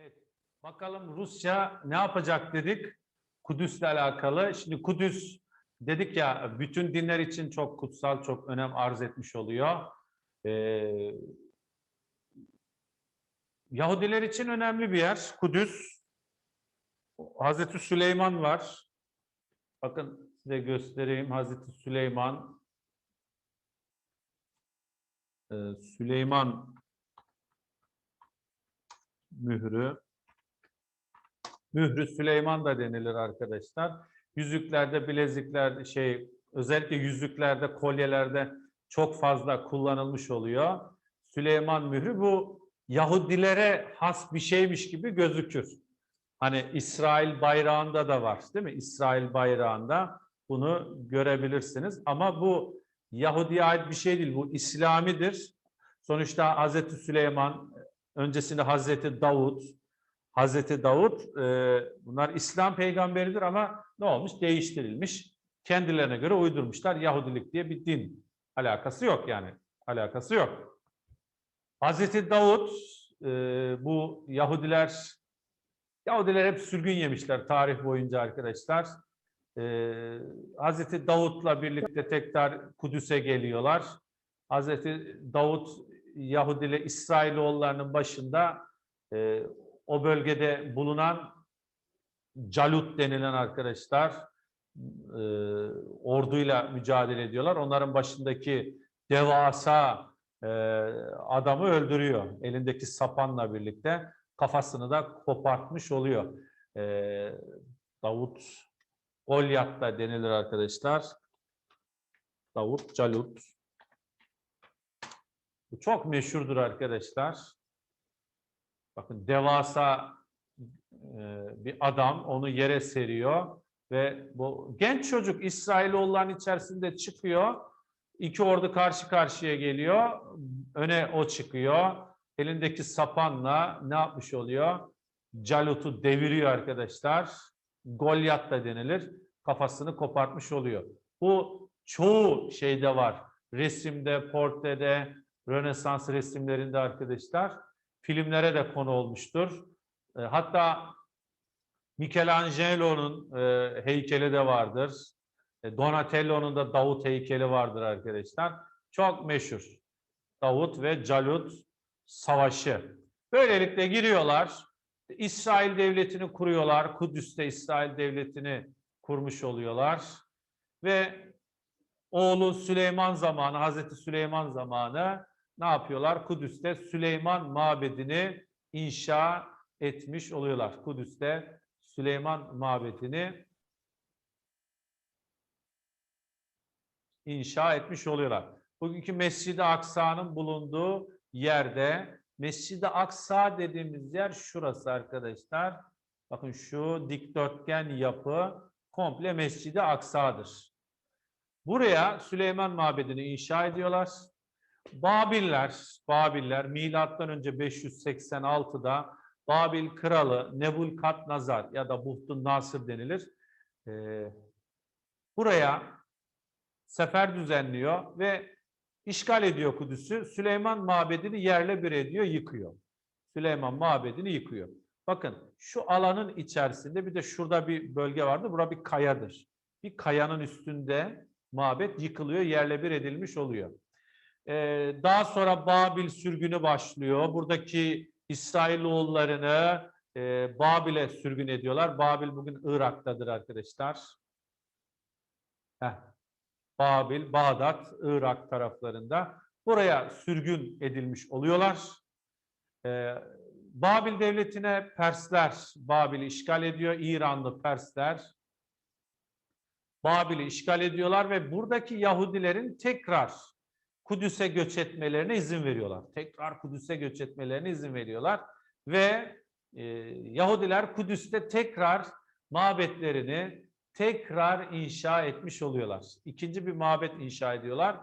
Evet. Bakalım Rusya ne yapacak dedik. Kudüs'le alakalı. Şimdi Kudüs dedik ya bütün dinler için çok kutsal, çok önem arz etmiş oluyor. Ee, Yahudiler için önemli bir yer Kudüs. Hazreti Süleyman var. Bakın size göstereyim. Hazreti Süleyman Ee, Süleyman mührü. Mührü Süleyman da denilir arkadaşlar. Yüzüklerde, bileziklerde şey özellikle yüzüklerde, kolyelerde çok fazla kullanılmış oluyor. Süleyman mührü bu Yahudilere has bir şeymiş gibi gözükür. Hani İsrail bayrağında da var değil mi? İsrail bayrağında bunu görebilirsiniz. Ama bu Yahudi'ye ait bir şey değil. Bu İslamidir. Sonuçta Hazreti Süleyman, öncesinde Hazreti Davut, Hazreti Davut e, bunlar İslam peygamberidir ama ne olmuş? Değiştirilmiş. Kendilerine göre uydurmuşlar. Yahudilik diye bir din. Alakası yok yani. Alakası yok. Hazreti Davut e, bu Yahudiler Yahudiler hep sürgün yemişler tarih boyunca arkadaşlar. Ee, Hazreti Davut'la birlikte tekrar Kudüs'e geliyorlar. Hazreti Davut Yahudili İsrailoğullarının başında e, o bölgede bulunan Calut denilen arkadaşlar e, orduyla mücadele ediyorlar. Onların başındaki devasa e, adamı öldürüyor. Elindeki sapanla birlikte kafasını da kopartmış oluyor. E, Davut Golyat da denilir arkadaşlar. Davut Calut. Bu çok meşhurdur arkadaşlar. Bakın devasa e, bir adam onu yere seriyor ve bu genç çocuk İsrailoğulların içerisinde çıkıyor. İki ordu karşı karşıya geliyor. Öne o çıkıyor. Elindeki sapanla ne yapmış oluyor? Calut'u deviriyor arkadaşlar. Golyat da denilir. Kafasını kopartmış oluyor. Bu çoğu şeyde var. Resimde, portrede, Rönesans resimlerinde arkadaşlar. Filmlere de konu olmuştur. E, hatta Michelangelo'nun e, heykeli de vardır. E, Donatello'nun da Davut heykeli vardır arkadaşlar. Çok meşhur. Davut ve Calut savaşı. Böylelikle giriyorlar. İsrail devletini kuruyorlar. Kudüs'te İsrail devletini kurmuş oluyorlar. Ve oğlu Süleyman zamanı, Hazreti Süleyman zamanı ne yapıyorlar? Kudüs'te Süleyman mabedini inşa etmiş oluyorlar. Kudüs'te Süleyman mabedini inşa etmiş oluyorlar. Bugünkü Mescid-i Aksa'nın bulunduğu yerde Mescid-i Aksa dediğimiz yer şurası arkadaşlar. Bakın şu dikdörtgen yapı komple Mescid-i Aksa'dır. Buraya Süleyman Mabedi'ni inşa ediyorlar. Babiller, Babiller milattan önce 586'da Babil kralı Nebulkadnezar ya da Buhtun Nasır denilir. Ee, buraya sefer düzenliyor ve işgal ediyor Kudüs'ü. Süleyman Mabedi'ni yerle bir ediyor, yıkıyor. Süleyman Mabedi'ni yıkıyor. Bakın şu alanın içerisinde bir de şurada bir bölge vardı. Bura bir kayadır. Bir kayanın üstünde mabet yıkılıyor, yerle bir edilmiş oluyor. Ee, daha sonra Babil sürgünü başlıyor. Buradaki İsrailoğullarını e, Babil'e sürgün ediyorlar. Babil bugün Irak'tadır arkadaşlar. Heh. Babil, Bağdat, Irak taraflarında buraya sürgün edilmiş oluyorlar. Ee, Babil devletine Persler Babil'i işgal ediyor. İranlı Persler Babil'i işgal ediyorlar ve buradaki Yahudilerin tekrar Kudüs'e göç etmelerine izin veriyorlar. Tekrar Kudüs'e göç etmelerine izin veriyorlar ve e, Yahudiler Kudüs'te tekrar mabetlerini tekrar inşa etmiş oluyorlar. İkinci bir mabet inşa ediyorlar.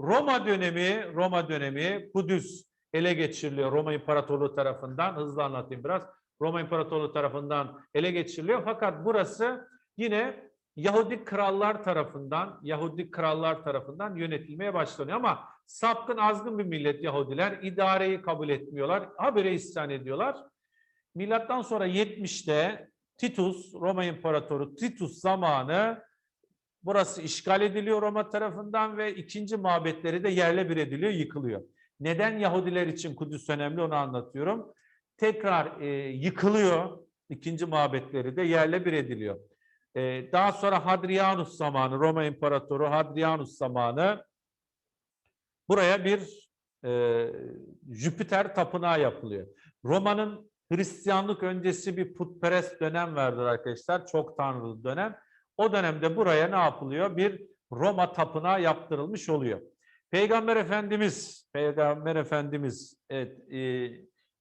Roma dönemi, Roma dönemi Kudüs ele geçiriliyor Roma İmparatorluğu tarafından. Hızlı anlatayım biraz. Roma İmparatorluğu tarafından ele geçiriliyor. Fakat burası yine Yahudi krallar tarafından, Yahudi krallar tarafından yönetilmeye başlanıyor. Ama sapkın azgın bir millet Yahudiler idareyi kabul etmiyorlar. Habire isyan ediyorlar. Milattan sonra 70'te Titus, Roma İmparatoru Titus zamanı burası işgal ediliyor Roma tarafından ve ikinci mabetleri de yerle bir ediliyor, yıkılıyor. Neden Yahudiler için Kudüs önemli onu anlatıyorum. Tekrar e, yıkılıyor, ikinci mabetleri de yerle bir ediliyor. E, daha sonra Hadrianus zamanı, Roma İmparatoru Hadrianus zamanı buraya bir e, Jüpiter tapınağı yapılıyor. Roma'nın Hristiyanlık öncesi bir putperest dönem vardır arkadaşlar. Çok tanrılı dönem. O dönemde buraya ne yapılıyor? Bir Roma tapınağı yaptırılmış oluyor. Peygamber Efendimiz, Peygamber Efendimiz evet, e,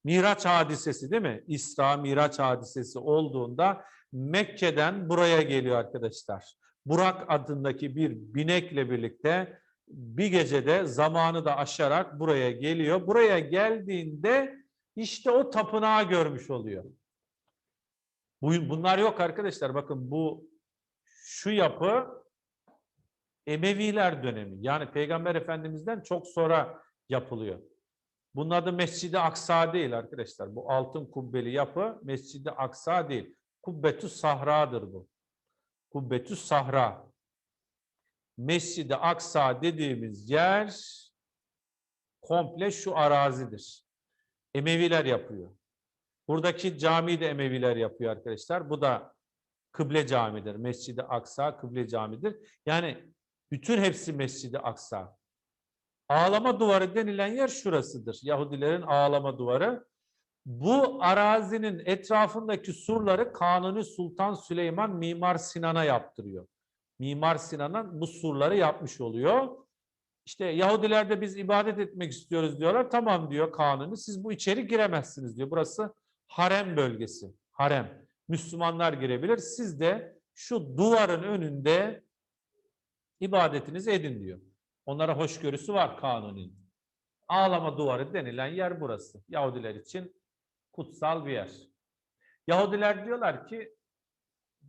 Miraç hadisesi değil mi? İsra Miraç hadisesi olduğunda Mekke'den buraya geliyor arkadaşlar. Burak adındaki bir binekle birlikte bir gecede zamanı da aşarak buraya geliyor. Buraya geldiğinde işte o tapınağı görmüş oluyor. Bu- Bunlar yok arkadaşlar. Bakın bu şu yapı Emeviler dönemi. Yani Peygamber Efendimiz'den çok sonra yapılıyor. Bunun adı Mescid-i Aksa değil arkadaşlar. Bu altın kubbeli yapı Mescid-i Aksa değil. Kubbetü Sahra'dır bu. Kubbetü Sahra. Mescid-i Aksa dediğimiz yer komple şu arazidir. Emeviler yapıyor. Buradaki camiyi de Emeviler yapıyor arkadaşlar. Bu da kıble camidir. Mescid-i Aksa kıble camidir. Yani bütün hepsi Mescid-i Aksa. Ağlama duvarı denilen yer şurasıdır. Yahudilerin ağlama duvarı. Bu arazinin etrafındaki surları Kanuni Sultan Süleyman Mimar Sinan'a yaptırıyor. Mimar Sinan'a bu surları yapmış oluyor. İşte Yahudiler de biz ibadet etmek istiyoruz diyorlar. Tamam diyor kanuni. Siz bu içeri giremezsiniz diyor. Burası harem bölgesi. Harem. Müslümanlar girebilir. Siz de şu duvarın önünde ibadetinizi edin diyor. Onlara hoşgörüsü var kanunun. Ağlama duvarı denilen yer burası. Yahudiler için kutsal bir yer. Yahudiler diyorlar ki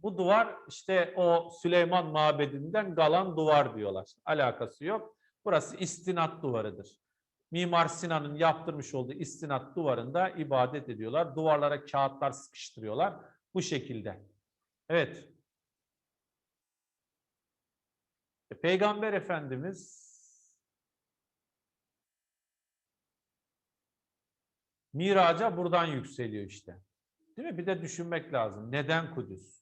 bu duvar işte o Süleyman mabedinden kalan duvar diyorlar. Alakası yok. Burası istinat duvarıdır. Mimar Sinan'ın yaptırmış olduğu istinat duvarında ibadet ediyorlar. Duvarlara kağıtlar sıkıştırıyorlar. Bu şekilde. Evet. E, Peygamber Efendimiz Miraca buradan yükseliyor işte. Değil mi? Bir de düşünmek lazım. Neden Kudüs?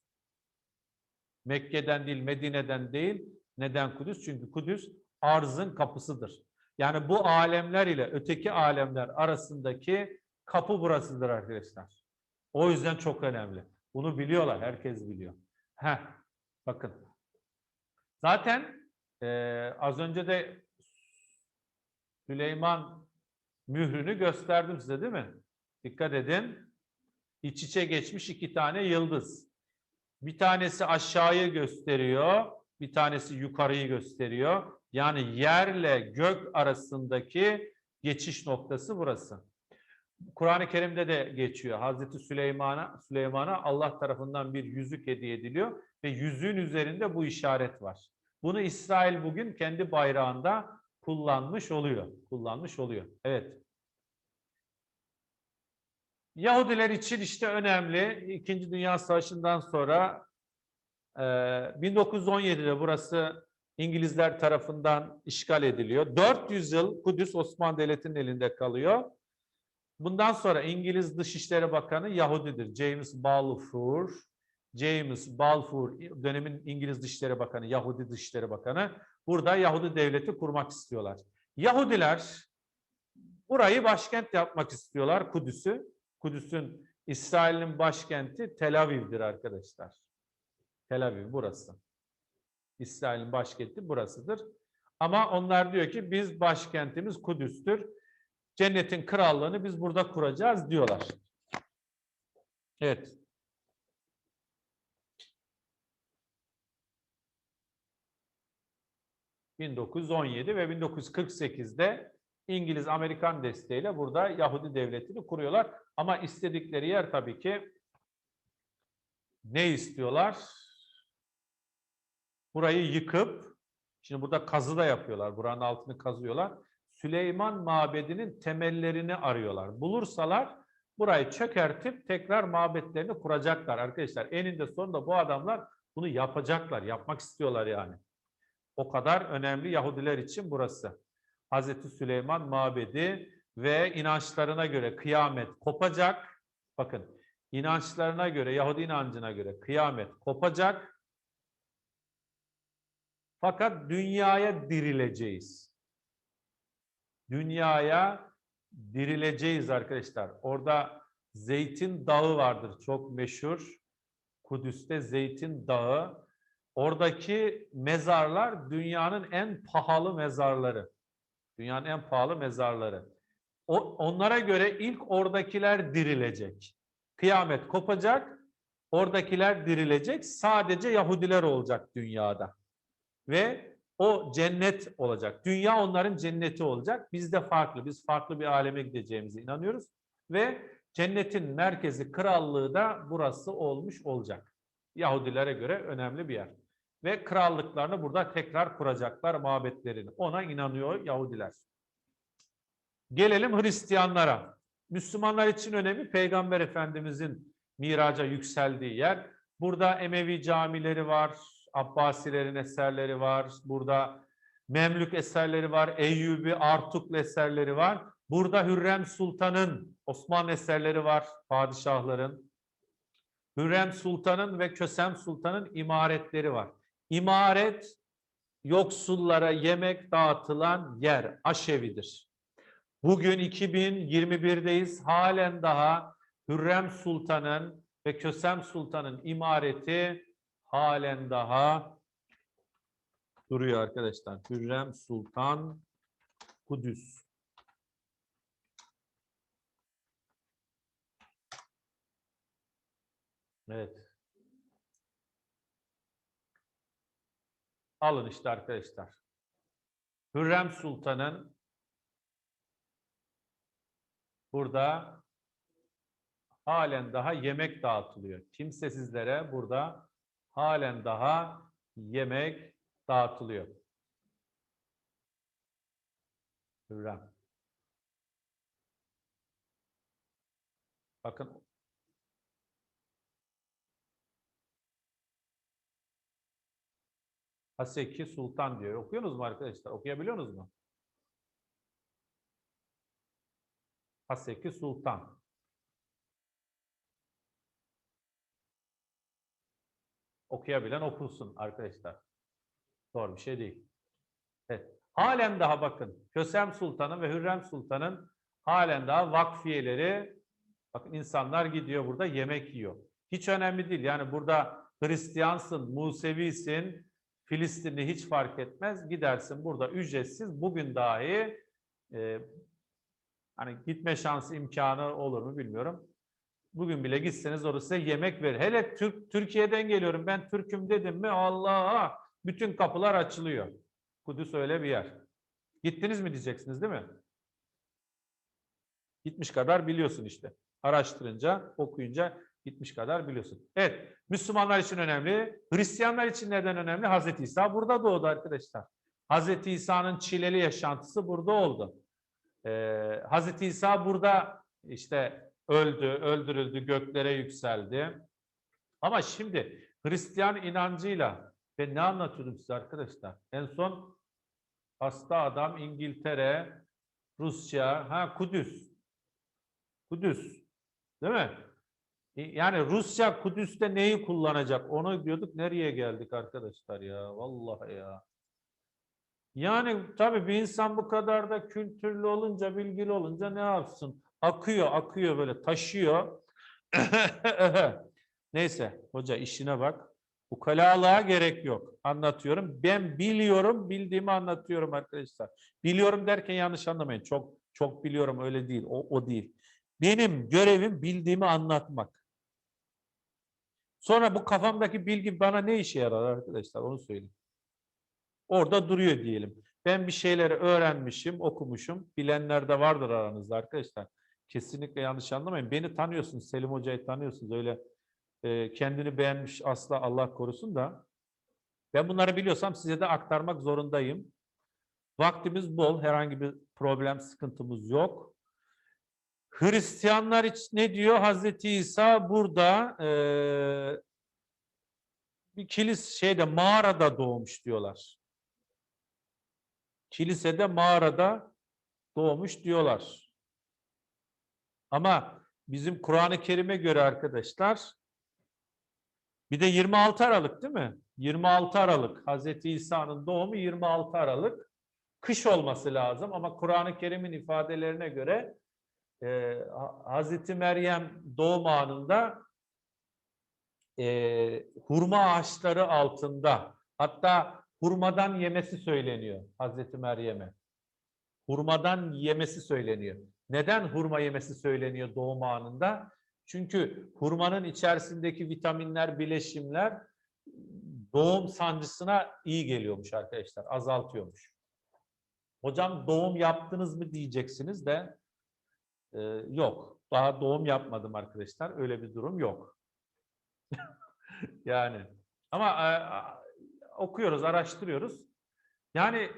Mekke'den değil, Medine'den değil. Neden Kudüs? Çünkü Kudüs arzın kapısıdır. Yani bu alemler ile öteki alemler arasındaki kapı burasıdır arkadaşlar. O yüzden çok önemli. Bunu biliyorlar, herkes biliyor. Heh, bakın. Zaten eee, az önce de Süleyman mührünü gösterdim size değil mi? Dikkat edin. İç içe geçmiş iki tane yıldız. Bir tanesi aşağıyı gösteriyor, bir tanesi yukarıyı gösteriyor. Yani yerle gök arasındaki geçiş noktası burası. Kur'an-ı Kerim'de de geçiyor. Hazreti Süleyman'a Süleyman'a Allah tarafından bir yüzük hediye ediliyor ve yüzüğün üzerinde bu işaret var. Bunu İsrail bugün kendi bayrağında kullanmış oluyor. Kullanmış oluyor. Evet. Yahudiler için işte önemli. İkinci Dünya Savaşı'ndan sonra e, 1917'de burası İngilizler tarafından işgal ediliyor. 400 yıl Kudüs Osmanlı Devleti'nin elinde kalıyor. Bundan sonra İngiliz Dışişleri Bakanı Yahudidir. James Balfour. James Balfour dönemin İngiliz Dışişleri Bakanı, Yahudi Dışişleri Bakanı. Burada Yahudi devleti kurmak istiyorlar. Yahudiler burayı başkent yapmak istiyorlar Kudüs'ü. Kudüs'ün İsrail'in başkenti Tel Aviv'dir arkadaşlar. Tel Aviv burası. İsrail'in başkenti burasıdır. Ama onlar diyor ki biz başkentimiz Kudüs'tür. Cennetin krallığını biz burada kuracağız diyorlar. Evet. ...1917 ve 1948'de İngiliz Amerikan desteğiyle burada Yahudi devletini kuruyorlar. Ama istedikleri yer tabii ki ne istiyorlar? Burayı yıkıp şimdi burada kazı da yapıyorlar. Buranın altını kazıyorlar. Süleyman Mabedi'nin temellerini arıyorlar. Bulursalar burayı çökertip tekrar mabetlerini kuracaklar arkadaşlar. Eninde sonunda bu adamlar bunu yapacaklar, yapmak istiyorlar yani. O kadar önemli Yahudiler için burası. Hazreti Süleyman mabedi ve inançlarına göre kıyamet kopacak. Bakın inançlarına göre, Yahudi inancına göre kıyamet kopacak. Fakat dünyaya dirileceğiz. Dünyaya dirileceğiz arkadaşlar. Orada Zeytin Dağı vardır çok meşhur. Kudüs'te Zeytin Dağı. Oradaki mezarlar dünyanın en pahalı mezarları. Dünyanın en pahalı mezarları. Onlara göre ilk oradakiler dirilecek. Kıyamet kopacak, oradakiler dirilecek. Sadece Yahudiler olacak dünyada. Ve o cennet olacak. Dünya onların cenneti olacak. Biz de farklı. Biz farklı bir aleme gideceğimize inanıyoruz. Ve cennetin merkezi krallığı da burası olmuş olacak. Yahudilere göre önemli bir yer. Ve krallıklarını burada tekrar kuracaklar mabetlerini. Ona inanıyor Yahudiler. Gelelim Hristiyanlara. Müslümanlar için önemli Peygamber Efendimizin miraca yükseldiği yer. Burada Emevi camileri var, Abbasilerin eserleri var, burada Memlük eserleri var, Eyyubi, Artuklu eserleri var. Burada Hürrem Sultan'ın Osmanlı eserleri var, padişahların. Hürrem Sultan'ın ve Kösem Sultan'ın imaretleri var. İmaret yoksullara yemek dağıtılan yer, aşevidir. Bugün 2021'deyiz. Halen daha Hürrem Sultan'ın ve Kösem Sultan'ın imareti halen daha duruyor arkadaşlar. Hürrem Sultan Kudüs. Evet. Alın işte arkadaşlar. Hürrem Sultan'ın burada halen daha yemek dağıtılıyor. Kimsesizlere burada halen daha yemek dağıtılıyor. Hürrem. Bakın Haseki Sultan diyor. Okuyorsunuz mu arkadaşlar? Okuyabiliyorsunuz mu? Haseki Sultan. Okuyabilen okusun arkadaşlar. Zor bir şey değil. Evet. Halen daha bakın Kösem Sultan'ın ve Hürrem Sultan'ın halen daha vakfiyeleri bakın insanlar gidiyor burada yemek yiyor. Hiç önemli değil. Yani burada Hristiyansın, Musevisin, Filistinli hiç fark etmez. Gidersin burada ücretsiz. Bugün dahi e, hani gitme şansı imkanı olur mu bilmiyorum. Bugün bile gitseniz orada size yemek verir. Hele Türk, Türkiye'den geliyorum ben Türk'üm dedim mi Allah'a bütün kapılar açılıyor. Kudüs öyle bir yer. Gittiniz mi diyeceksiniz değil mi? Gitmiş kadar biliyorsun işte. Araştırınca, okuyunca gitmiş kadar biliyorsun. Evet, Müslümanlar için önemli. Hristiyanlar için neden önemli? Hazreti İsa burada doğdu arkadaşlar. Hazreti İsa'nın çileli yaşantısı burada oldu. Ee, Hazreti İsa burada işte öldü, öldürüldü, göklere yükseldi. Ama şimdi Hristiyan inancıyla ben ne anlatıyordum size arkadaşlar? En son hasta adam İngiltere, Rusya, ha Kudüs. Kudüs. Değil mi? Yani Rusya Kudüs'te neyi kullanacak? Onu diyorduk. Nereye geldik arkadaşlar ya? Vallahi ya. Yani tabii bir insan bu kadar da kültürlü olunca, bilgili olunca ne yapsın? Akıyor, akıyor böyle taşıyor. Neyse hoca işine bak. Ukalalığa gerek yok. Anlatıyorum. Ben biliyorum, bildiğimi anlatıyorum arkadaşlar. Biliyorum derken yanlış anlamayın. Çok çok biliyorum öyle değil. O, o değil. Benim görevim bildiğimi anlatmak. Sonra bu kafamdaki bilgi bana ne işe yarar arkadaşlar onu söyleyeyim. Orada duruyor diyelim. Ben bir şeyleri öğrenmişim, okumuşum. Bilenler de vardır aranızda arkadaşlar. Kesinlikle yanlış anlamayın. Beni tanıyorsunuz, Selim Hoca'yı tanıyorsunuz. Öyle e, kendini beğenmiş asla Allah korusun da. Ben bunları biliyorsam size de aktarmak zorundayım. Vaktimiz bol, herhangi bir problem, sıkıntımız yok. Hristiyanlar için ne diyor? Hazreti İsa burada eee bir kilis şeyde mağarada doğmuş diyorlar. Kilisede mağarada doğmuş diyorlar. Ama bizim Kur'an-ı Kerim'e göre arkadaşlar bir de 26 Aralık değil mi? 26 Aralık Hazreti İsa'nın doğumu 26 Aralık. Kış olması lazım ama Kur'an-ı Kerim'in ifadelerine göre e, Ha- Hazreti Meryem doğum anında e, hurma ağaçları altında hatta hurmadan yemesi söyleniyor Hazreti Meryem'e. Hurmadan yemesi söyleniyor. Neden hurma yemesi söyleniyor doğum anında? Çünkü hurmanın içerisindeki vitaminler, bileşimler doğum sancısına iyi geliyormuş arkadaşlar, azaltıyormuş. Hocam doğum yaptınız mı diyeceksiniz de e, yok. Daha doğum yapmadım arkadaşlar. Öyle bir durum yok. yani ama okuyoruz, araştırıyoruz. Yani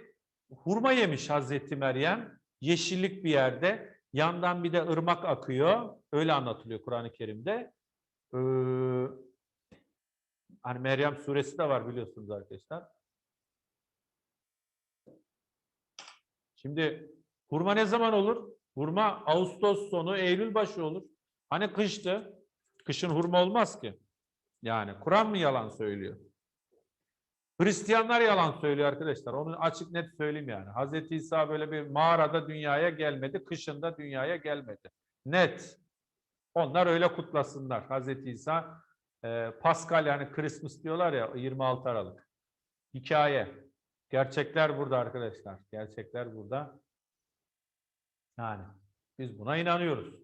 hurma yemiş Hazreti Meryem. Yeşillik bir yerde. Yandan bir de ırmak akıyor. Öyle anlatılıyor Kur'an-ı Kerim'de. Ee, hani Meryem suresi de var biliyorsunuz arkadaşlar. Şimdi hurma ne zaman olur? Hurma Ağustos sonu, Eylül başı olur. Hani kıştı? Kışın hurma olmaz ki. Yani Kur'an mı yalan söylüyor? Hristiyanlar yalan söylüyor arkadaşlar. Onu açık net söyleyeyim yani. Hazreti İsa böyle bir mağarada dünyaya gelmedi, kışında dünyaya gelmedi. Net. Onlar öyle kutlasınlar. Hazreti İsa e, Pascal yani Christmas diyorlar ya 26 Aralık. Hikaye. Gerçekler burada arkadaşlar. Gerçekler burada. Yani biz buna inanıyoruz.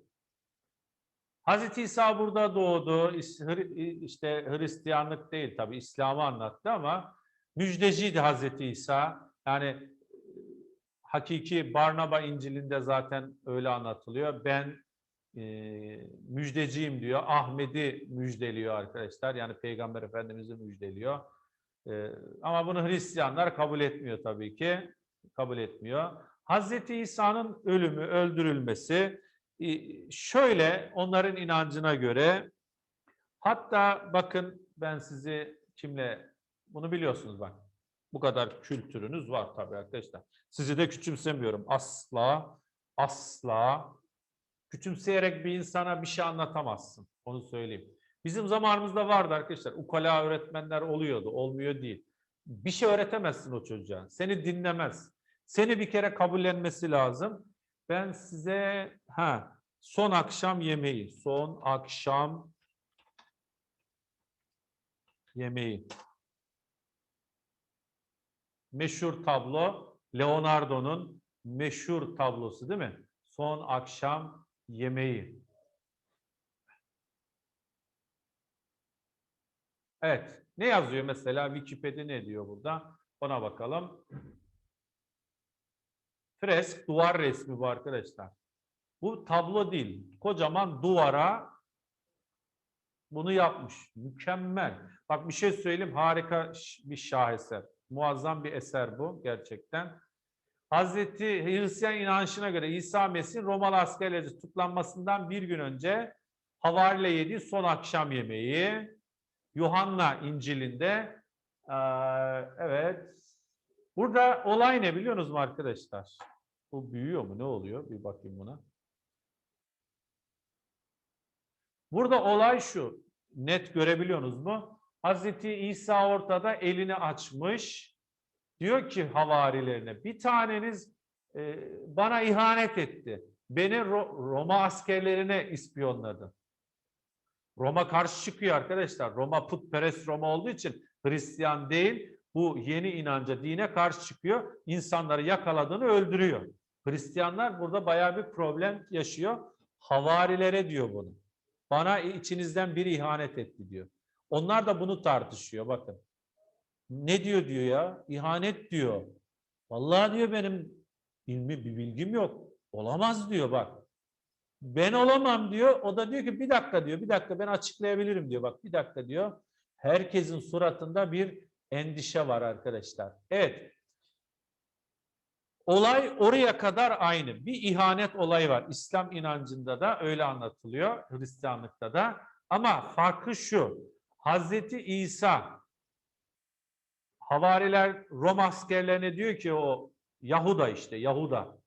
Hazreti İsa burada doğdu. İşte Hristiyanlık değil tabi İslam'ı anlattı ama müjdeciydi Hazreti İsa. Yani e, hakiki Barnaba İncil'inde zaten öyle anlatılıyor. Ben e, müjdeciyim diyor. Ahmet'i müjdeliyor arkadaşlar. Yani Peygamber Efendimiz'i müjdeliyor. E, ama bunu Hristiyanlar kabul etmiyor tabii ki. Kabul etmiyor. Hazreti İsa'nın ölümü, öldürülmesi e, şöyle onların inancına göre hatta bakın ben sizi kimle bunu biliyorsunuz bak. Bu kadar kültürünüz var tabii arkadaşlar. Sizi de küçümsemiyorum. Asla asla küçümseyerek bir insana bir şey anlatamazsın. Onu söyleyeyim. Bizim zamanımızda vardı arkadaşlar. Ukala öğretmenler oluyordu. Olmuyor değil. Bir şey öğretemezsin o çocuğa. Seni dinlemez. Seni bir kere kabullenmesi lazım. Ben size ha son akşam yemeği, son akşam yemeği. Meşhur tablo Leonardo'nun meşhur tablosu değil mi? Son akşam yemeği. Evet. Ne yazıyor mesela? Wikipedia ne diyor burada? Ona bakalım. Fresk, duvar resmi bu arkadaşlar. Bu tablo değil. Kocaman duvara bunu yapmış. Mükemmel. Bak bir şey söyleyeyim. Harika bir şaheser. Muazzam bir eser bu gerçekten. Hazreti Hristiyan inanışına göre İsa Mesih'in Romalı askerlerce tutuklanmasından bir gün önce havariyle yediği son akşam yemeği. Yuhanna İncil'inde evet burada olay ne biliyorsunuz mu arkadaşlar? Bu büyüyor mu? Ne oluyor? Bir bakayım buna. Burada olay şu. Net görebiliyorsunuz mu? Hazreti İsa ortada elini açmış. Diyor ki havarilerine bir taneniz e, bana ihanet etti. Beni Ro- Roma askerlerine ispiyonladı. Roma karşı çıkıyor arkadaşlar. Roma putperest Roma olduğu için Hristiyan değil. Bu yeni inanca, dine karşı çıkıyor. İnsanları yakaladığını öldürüyor. Hristiyanlar burada bayağı bir problem yaşıyor. Havarilere diyor bunu. Bana içinizden biri ihanet etti diyor. Onlar da bunu tartışıyor bakın. Ne diyor diyor ya? İhanet diyor. Vallahi diyor benim ilmi bir bilgim yok. Olamaz diyor bak. Ben olamam diyor. O da diyor ki bir dakika diyor. Bir dakika ben açıklayabilirim diyor. Bak bir dakika diyor. Herkesin suratında bir endişe var arkadaşlar. Evet. olay oraya kadar aynı. Bir ihanet olayı var. İslam inancında da öyle anlatılıyor. Hristiyanlıkta da. Ama farkı şu. Hazreti İsa havariler Roma askerlerine diyor ki o Yahuda işte Yahuda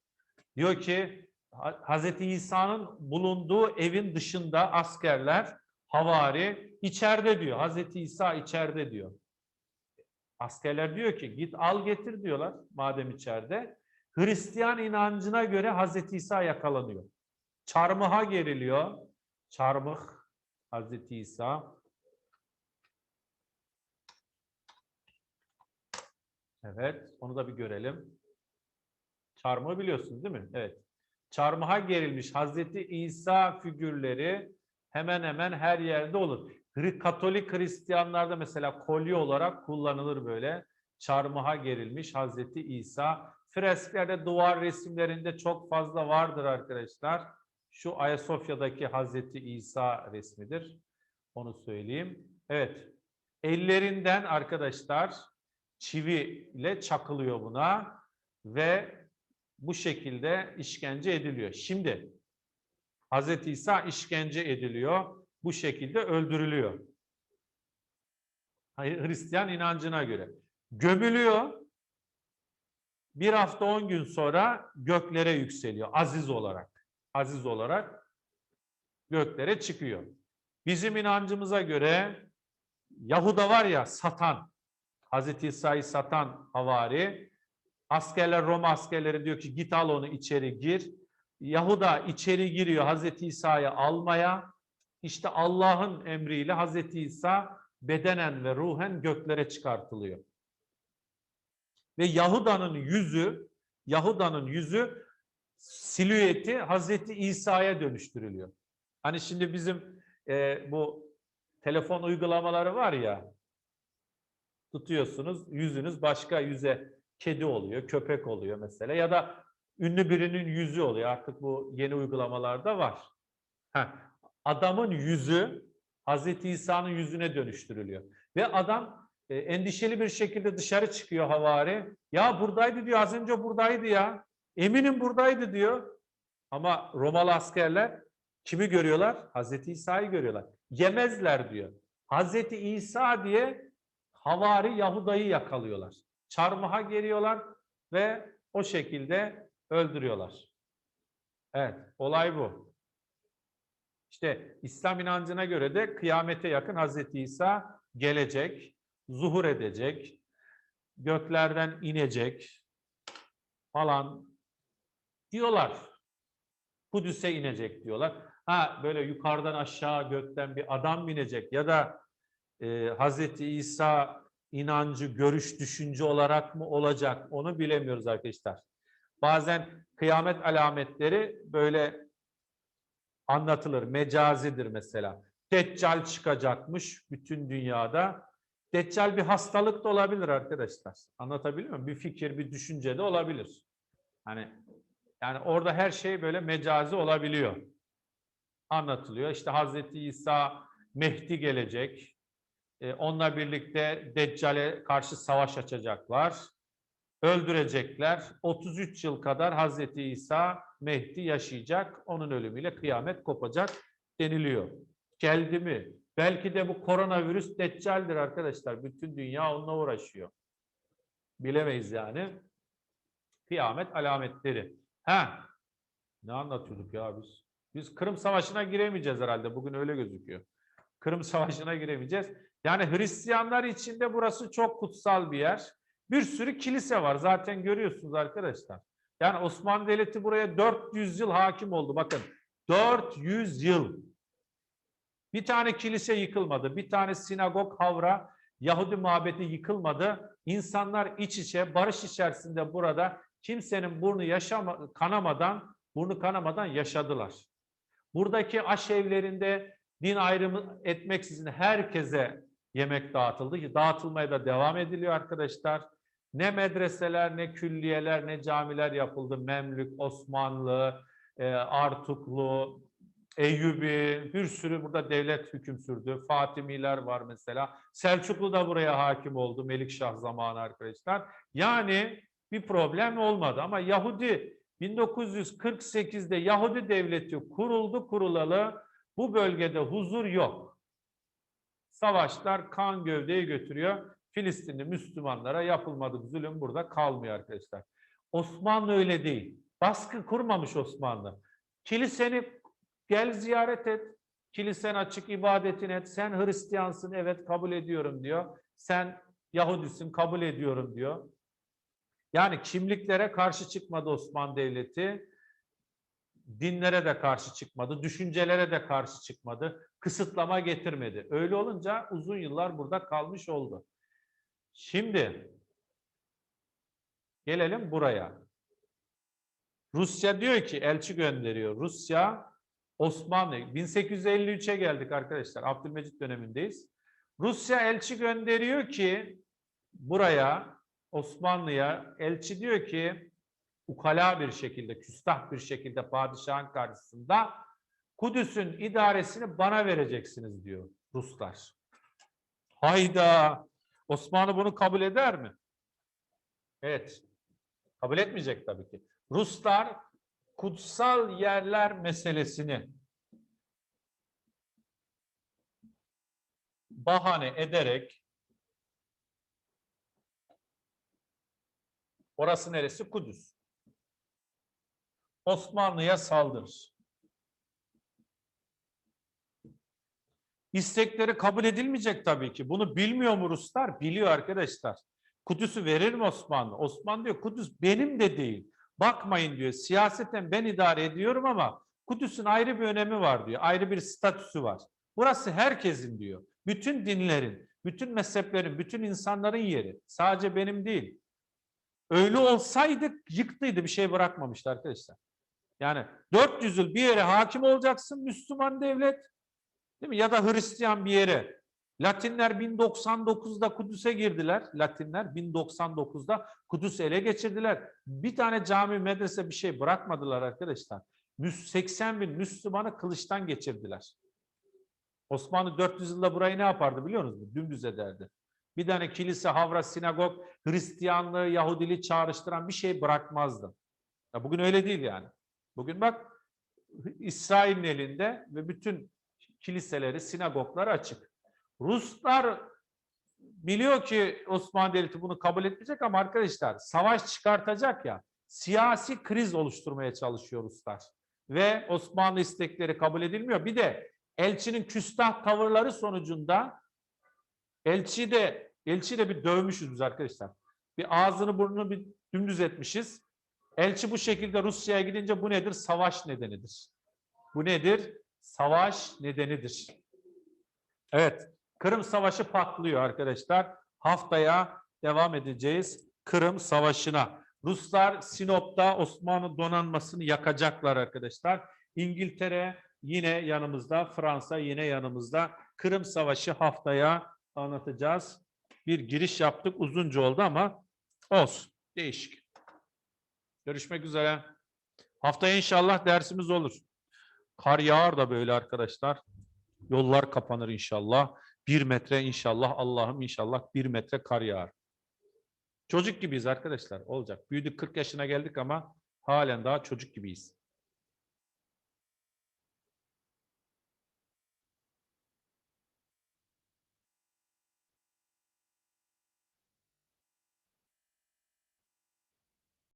diyor ki Ha- Hazreti İsa'nın bulunduğu evin dışında askerler havari içeride diyor. Hazreti İsa içeride diyor. Askerler diyor ki git al getir diyorlar madem içeride. Hristiyan inancına göre Hazreti İsa yakalanıyor. Çarmıha geriliyor. Çarmıh Hazreti İsa. Evet, onu da bir görelim. Çarmıhı biliyorsunuz değil mi? Evet. Çarmıha gerilmiş Hazreti İsa figürleri hemen hemen her yerde olur. Katolik Hristiyanlarda mesela kolye olarak kullanılır böyle. Çarmıha gerilmiş Hazreti İsa. Fresklerde, duvar resimlerinde çok fazla vardır arkadaşlar. Şu Ayasofya'daki Hazreti İsa resmidir. Onu söyleyeyim. Evet. Ellerinden arkadaşlar çivi ile çakılıyor buna ve bu şekilde işkence ediliyor. Şimdi Hazreti İsa işkence ediliyor. Bu şekilde öldürülüyor. Hristiyan inancına göre. Gömülüyor. Bir hafta on gün sonra göklere yükseliyor. Aziz olarak. Aziz olarak göklere çıkıyor. Bizim inancımıza göre Yahuda var ya satan, Hazreti İsa'yı satan havari, askerler Roma askerleri diyor ki git al onu içeri gir. Yahuda içeri giriyor Hazreti İsa'yı almaya. İşte Allah'ın emriyle Hazreti İsa bedenen ve ruhen göklere çıkartılıyor. Ve Yahuda'nın yüzü, Yahuda'nın yüzü silüeti Hazreti İsa'ya dönüştürülüyor. Hani şimdi bizim e, bu telefon uygulamaları var ya, tutuyorsunuz, yüzünüz başka yüze kedi oluyor, köpek oluyor mesela ya da ünlü birinin yüzü oluyor. Artık bu yeni uygulamalarda var. Heh, adamın yüzü Hazreti İsa'nın yüzüne dönüştürülüyor. Ve adam e, endişeli bir şekilde dışarı çıkıyor havari. Ya buradaydı diyor, az önce buradaydı ya. Eminim buradaydı diyor. Ama Romalı askerler kimi görüyorlar? Hazreti İsa'yı görüyorlar. Yemezler diyor. Hazreti İsa diye havari Yahuda'yı yakalıyorlar. Çarmıha geliyorlar ve o şekilde öldürüyorlar. Evet, olay bu. İşte İslam inancına göre de kıyamete yakın Hazreti İsa gelecek, zuhur edecek, göklerden inecek falan diyorlar. Kudüs'e inecek diyorlar. Ha böyle yukarıdan aşağı gökten bir adam mı inecek ya da e, Hazreti İsa inancı, görüş, düşünce olarak mı olacak onu bilemiyoruz arkadaşlar. Bazen kıyamet alametleri böyle anlatılır. Mecazidir mesela. Deccal çıkacakmış bütün dünyada. Deccal bir hastalık da olabilir arkadaşlar. Anlatabiliyor muyum? Bir fikir, bir düşünce de olabilir. Hani yani orada her şey böyle mecazi olabiliyor. Anlatılıyor. İşte Hazreti İsa Mehdi gelecek. Ee, onunla birlikte Deccal'e karşı savaş açacaklar. Öldürecekler. 33 yıl kadar Hazreti İsa Mehdi yaşayacak. Onun ölümüyle kıyamet kopacak deniliyor. Geldi mi? Belki de bu koronavirüs Deccal'dir arkadaşlar. Bütün dünya onunla uğraşıyor. Bilemeyiz yani. Kıyamet alametleri. Ha, ne anlatıyorduk ya biz? Biz Kırım Savaşı'na giremeyeceğiz herhalde. Bugün öyle gözüküyor. Kırım Savaşı'na giremeyeceğiz. Yani Hristiyanlar için de burası çok kutsal bir yer. Bir sürü kilise var. Zaten görüyorsunuz arkadaşlar. Yani Osmanlı Devleti buraya 400 yıl hakim oldu. Bakın 400 yıl. Bir tane kilise yıkılmadı. Bir tane sinagog, havra, Yahudi mabedi yıkılmadı. İnsanlar iç içe, barış içerisinde burada kimsenin burnu yaşama, kanamadan, burnu kanamadan yaşadılar. Buradaki aşevlerinde din ayrımı etmeksizin herkese yemek dağıtıldı. Dağıtılmaya da devam ediliyor arkadaşlar. Ne medreseler, ne külliyeler, ne camiler yapıldı. Memlük, Osmanlı, e, Artuklu, Eyyubi, bir sürü burada devlet hüküm sürdü. Fatimiler var mesela. Selçuklu da buraya hakim oldu. Melikşah zamanı arkadaşlar. Yani bir problem olmadı. Ama Yahudi 1948'de Yahudi devleti kuruldu kurulalı bu bölgede huzur yok. Savaşlar kan gövdeyi götürüyor. Filistinli Müslümanlara yapılmadık zulüm burada kalmıyor arkadaşlar. Osmanlı öyle değil. Baskı kurmamış Osmanlı. Kiliseni gel ziyaret et. Kilisen açık ibadetin et. Sen Hristiyansın evet kabul ediyorum diyor. Sen Yahudisin kabul ediyorum diyor. Yani kimliklere karşı çıkmadı Osmanlı Devleti. Dinlere de karşı çıkmadı, düşüncelere de karşı çıkmadı, kısıtlama getirmedi. Öyle olunca uzun yıllar burada kalmış oldu. Şimdi gelelim buraya. Rusya diyor ki elçi gönderiyor. Rusya Osmanlı 1853'e geldik arkadaşlar. Abdülmecit dönemindeyiz. Rusya elçi gönderiyor ki buraya Osmanlı'ya elçi diyor ki ukala bir şekilde, küstah bir şekilde padişahın karşısında Kudüs'ün idaresini bana vereceksiniz diyor Ruslar. Hayda! Osmanlı bunu kabul eder mi? Evet. Kabul etmeyecek tabii ki. Ruslar kutsal yerler meselesini bahane ederek orası neresi? Kudüs. Osmanlı'ya saldırır. İstekleri kabul edilmeyecek tabii ki. Bunu bilmiyor mu Ruslar? Biliyor arkadaşlar. Kudüs'ü verir mi Osmanlı? Osmanlı diyor Kudüs benim de değil. Bakmayın diyor siyaseten ben idare ediyorum ama Kudüs'ün ayrı bir önemi var diyor. Ayrı bir statüsü var. Burası herkesin diyor. Bütün dinlerin, bütün mezheplerin, bütün insanların yeri. Sadece benim değil. Öyle olsaydı yıktıydı bir şey bırakmamıştı arkadaşlar. Yani 400 yıl bir yere hakim olacaksın Müslüman devlet. Değil mi? Ya da Hristiyan bir yere. Latinler 1099'da Kudüs'e girdiler. Latinler 1099'da Kudüs ele geçirdiler. Bir tane cami, medrese bir şey bırakmadılar arkadaşlar. 80 bin Müslümanı kılıçtan geçirdiler. Osmanlı 400 yılda burayı ne yapardı biliyor musunuz? Dümdüz ederdi. Bir tane kilise, havra, sinagog, Hristiyanlığı, Yahudiliği çağrıştıran bir şey bırakmazdı. Ya bugün öyle değil yani. Bugün bak İsrail'in elinde ve bütün kiliseleri, sinagoglar açık. Ruslar biliyor ki Osmanlı Devleti bunu kabul etmeyecek ama arkadaşlar savaş çıkartacak ya siyasi kriz oluşturmaya çalışıyor Ruslar. Ve Osmanlı istekleri kabul edilmiyor. Bir de elçinin küstah tavırları sonucunda elçi de elçi de bir dövmüşüz biz arkadaşlar. Bir ağzını burnunu bir dümdüz etmişiz. Elçi bu şekilde Rusya'ya gidince bu nedir? Savaş nedenidir. Bu nedir? Savaş nedenidir. Evet. Kırım Savaşı patlıyor arkadaşlar. Haftaya devam edeceğiz Kırım Savaşı'na. Ruslar Sinop'ta Osmanlı donanmasını yakacaklar arkadaşlar. İngiltere yine yanımızda, Fransa yine yanımızda. Kırım Savaşı haftaya anlatacağız. Bir giriş yaptık. Uzunca oldu ama olsun. Değişik. Görüşmek üzere. Haftaya inşallah dersimiz olur. Kar yağar da böyle arkadaşlar. Yollar kapanır inşallah. Bir metre inşallah Allah'ım inşallah bir metre kar yağar. Çocuk gibiyiz arkadaşlar olacak. Büyüdük 40 yaşına geldik ama halen daha çocuk gibiyiz.